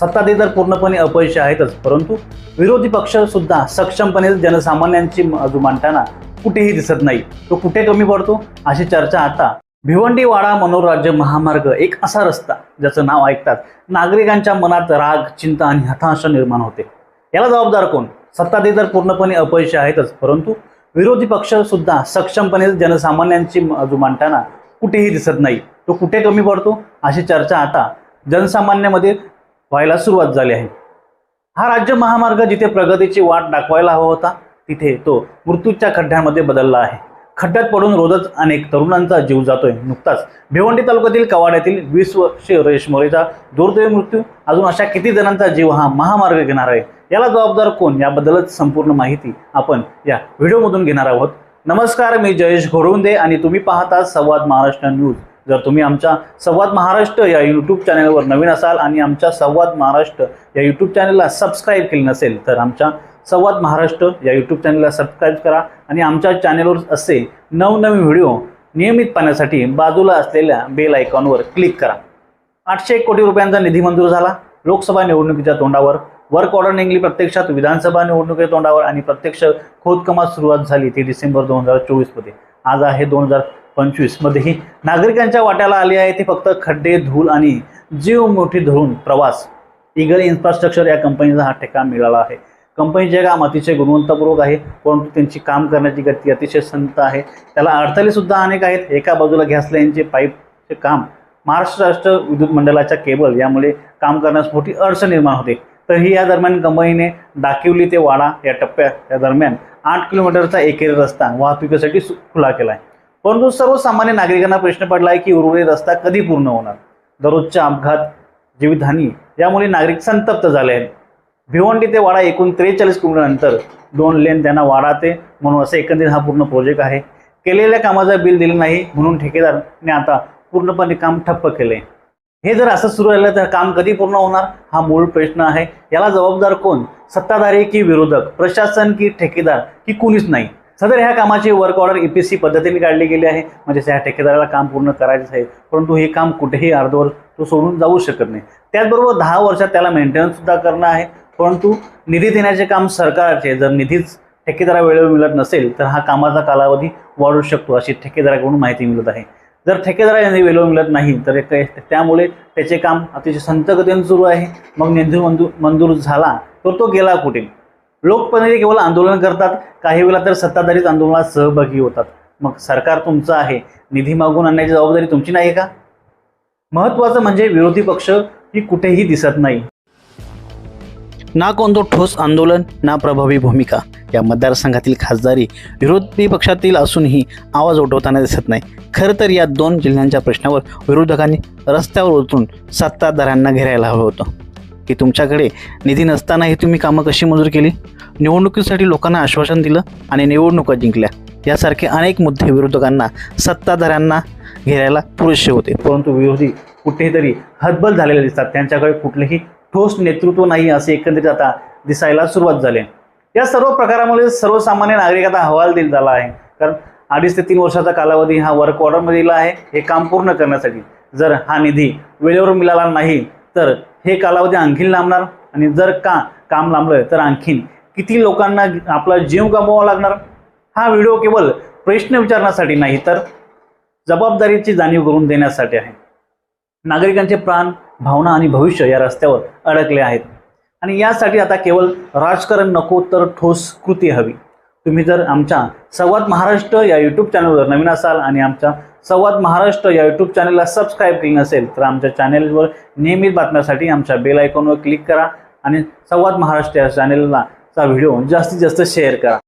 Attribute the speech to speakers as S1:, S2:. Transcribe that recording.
S1: सत्ताधी तर पूर्णपणे अपयशी आहेतच परंतु विरोधी पक्ष सुद्धा सक्षमपणे जनसामान्यांची बाजू मांडताना कुठेही दिसत नाही. तो कुठे कमी पडतो? अशी चर्चा आता भिवंडी वाडा मनोराज्य महामार्ग एक असा रस्ता ज्याचं नाव ऐकतात नागरिकांच्या मनात राग चिंता आणि हताशा निर्माण होते. याला जबाबदार कोण? सत्ताधी तर पूर्णपणे अपयशी आहेतच परंतु विरोधी पक्ष सुद्धा सक्षमपणे जनसामान्यांची बाजू मांडताना कुठेही दिसत नाही. तो कुठे कमी पडतो? अशी चर्चा आता जनसामान्यामध्ये व्हायला सुरुवात झाली आहे. हा राज्य महामार्ग जिथे प्रगतीची वाट दाखवायला हवा होता तिथे तो मृत्यूच्या खड्ड्यांमध्ये बदलला आहे. खड्ड्यात पडून रोजच अनेक तरुणांचा जीव जातोय. नुकताच भिवंडी तालुक्यातील कवाड्यातील वीस वर्षीय रयश मोरेचा दुर्दैवी मृत्यू. अजून अशा किती जणांचा जीव हा महामार्ग घेणार आहे? याला जबाबदार कोण? याबद्दलच संपूर्ण माहिती आपण या व्हिडिओमधून घेणार आहोत. नमस्कार मी जयेश घोडवंदे आणि तुम्ही पाहता संवाद महाराष्ट्र न्यूज. जर तुम्ही आमच्या संवाद महाराष्ट्र या यूट्यूब चॅनलवर नवीन असाल आणि आमच्या संवाद महाराष्ट्र या यूट्यूब चॅनलला सबस्क्राईब केले नसेल तर आमच्या संवाद महाराष्ट्र या यूट्यूब चॅनलला सबस्क्राईब करा आणि आमच्या चॅनलवर असे नवनवीन व्हिडिओ नियमित पाहण्यासाठी बाजूला असलेल्या बेल आयकॉनवर क्लिक करा. आठशे एक कोटी रुपयांचा निधी मंजूर झाला. लोकसभा निवडणुकीच्या तोंडावर वर्क ऑर्डर निघली प्रत्यक्षात विधानसभा निवडणुकीच्या तोंडावर आणि प्रत्यक्ष खोदकामात सुरुवात झाली ती डिसेंबर दोन हजार चोवीसमध्ये आज आहे दोन हजार पंचवीसमध्येही नागरिकांच्या वाट्याला आली आहे. ती फक्त खड्डे धूल आणि जीव मोठी धरून प्रवास. इगल इन्फ्रास्ट्रक्चर या कंपनीचा हा ठेका मिळाला आहे. कंपनीचे काम अतिशय गुणवत्तापूर्वक आहे. परंतु त्यांची काम करण्याची गती अतिशय संत आहे. त्याला अडथळेसुद्धा अनेक आहेत. एका बाजूला गॅस यांचे पाईपचे काम महाराष्ट्र राष्ट्र विद्युत मंडळाच्या केबल यामुळे काम करण्यास मोठी अडचण निर्माण होते. तरीही या दरम्यान कंपनीने डाकिवली ते वाडा या टप्प्या या दरम्यान आठ किलोमीटरचा एकेरी रस्ता वाहतुकीसाठी सु- खुला केला आहे परंतु सर्वसामान्य नागरिकांना प्रश्न पडला आहे की उर्वरित रस्ता कधी पूर्ण होणार? दररोजच्या अपघात जीवितहानी यामुळे नागरिक संतप्त झाले आहेत भिवंडी ते वाडा एकूण त्रेचाळीस किलोमीटरनंतर दोन लेन त्यांना वाडा ते. म्हणून असं एकंदरीत हा पूर्ण प्रोजेक्ट आहे. केलेल्या कामाचं बिल दिलं नाही म्हणून ठेकेदारने आता पूर्णपणे काम ठप्प केले हे जर असं सुरू राहिलं तर काम कधी पूर्ण होणार? हा मूळ प्रश्न आहे. याला जबाबदार कोण? सत्ताधारी की विरोधक? प्रशासन की ठेकेदार? की कुणीच नाही. सदर ह्या कामाची work order E P C पद्धतीने काढली गेली आहे. म्हणजे ह्या ठेकेदाराला काम पूर्ण करायचं आहे. परंतु हे काम कुठेही अर्धवर तो सोडून जाऊ शकत नाही. त्याचबरोबर दहा वर्षात त्याला मेंटेनन्ससुद्धा करणं आहे. परंतु निधी देण्याचे काम सरकारचे जर निधीच ठेकेदारा वेळेवर मिळत नसेल तर हा कामाचा कालावधी वाढू शकतो अशी ठेकेदाराकडून माहिती मिळत आहे. जर ठेकेदारा यांनी वेळेवर मिळत नाही तर त्यामुळे त्याचे काम अतिशय संतगतीने सुरू आहे. मग निधी मंजूर मंजूर झाला तर तो गेला कुठे? लोकप्रतिनिधी केवळ आंदोलन करतात. काही वेळेला तर सत्ताधारीच आंदोलनात सहभागी होतात. मग सरकार तुमचं आहे. निधी मागून आणण्याची जबाबदारी तुमची नाही का? महत्त्वाचं म्हणजे विरोधी पक्ष ही कुठेही दिसत नाही. ना कोणतो ठोस आंदोलन ना प्रभावी भूमिका. या मतदारसंघातील खासदारी विरोधी पक्षातील असूनही आवाज उठवताना दिसत नाही. खरं तर या दोन जिल्ह्यांच्या प्रश्नावर विरोधकांनी रस्त्यावर उतरून सत्ताधाऱ्यांना घेरायला हवं होतं. की तुमच्याकडे निधी नसतानाही तुम्ही कामं कशी मंजूर केली? निवडणुकीसाठी लोकांना आश्वासन दिलं आणि निवडणुका जिंकल्या. यासारखे अनेक मुद्दे विरोधकांना सत्ताधाऱ्यांना घेरायला पुरेसे होते. परंतु विरोधी कुठेतरी हतबल झालेले दिसतात. त्यांच्याकडे कुठलेही ठोस नेतृत्व नाही असे एकंदरीत आता दिसायला सुरुवात झाली या सर्व प्रकारामुळे सर्वसामान्य नागरिक आता हवाल दिल झाला आहे. कारण अडीच ते तीन वर्षाचा कालावधी हा वर्क ऑर्डरमध्ये दिला आहे. हे काम पूर्ण करण्यासाठी जर हा निधी वेळेवर मिळाला नाही तर हे कालावधी आणखीन लांबणार आणि जर का काम लांबलं तर आणखीन किती लोकांना आपला जीव गमवावा लागणार? हा व्हिडिओ केवळ प्रश्न विचारण्यासाठी नाही तर जबाबदारीची जाणीव करून देण्यासाठी आहे. नागरिकांचे प्राण भावना आणि भविष्य या रस्त्यावर अडकले आहेत. आणि यासाठी आता केवळ राजकारण नको तर ठोस कृती हवी. तुम्ही जर आमच्या संवाद महाराष्ट्र या यूट्यूब चॅनलवर नवीन असाल आणि आमच्या संवाद महाराष्ट्र या यूट्यूब चॅनलला सबस्क्राईब केली नसेल तर आमच्या चॅनेलवर नियमित बातम्यासाठी आमच्या बेल आयकॉनवर क्लिक करा आणि संवाद महाराष्ट्र या चॅनेलला चा व्हिडिओ जास्तीत जास्त शेअर करा.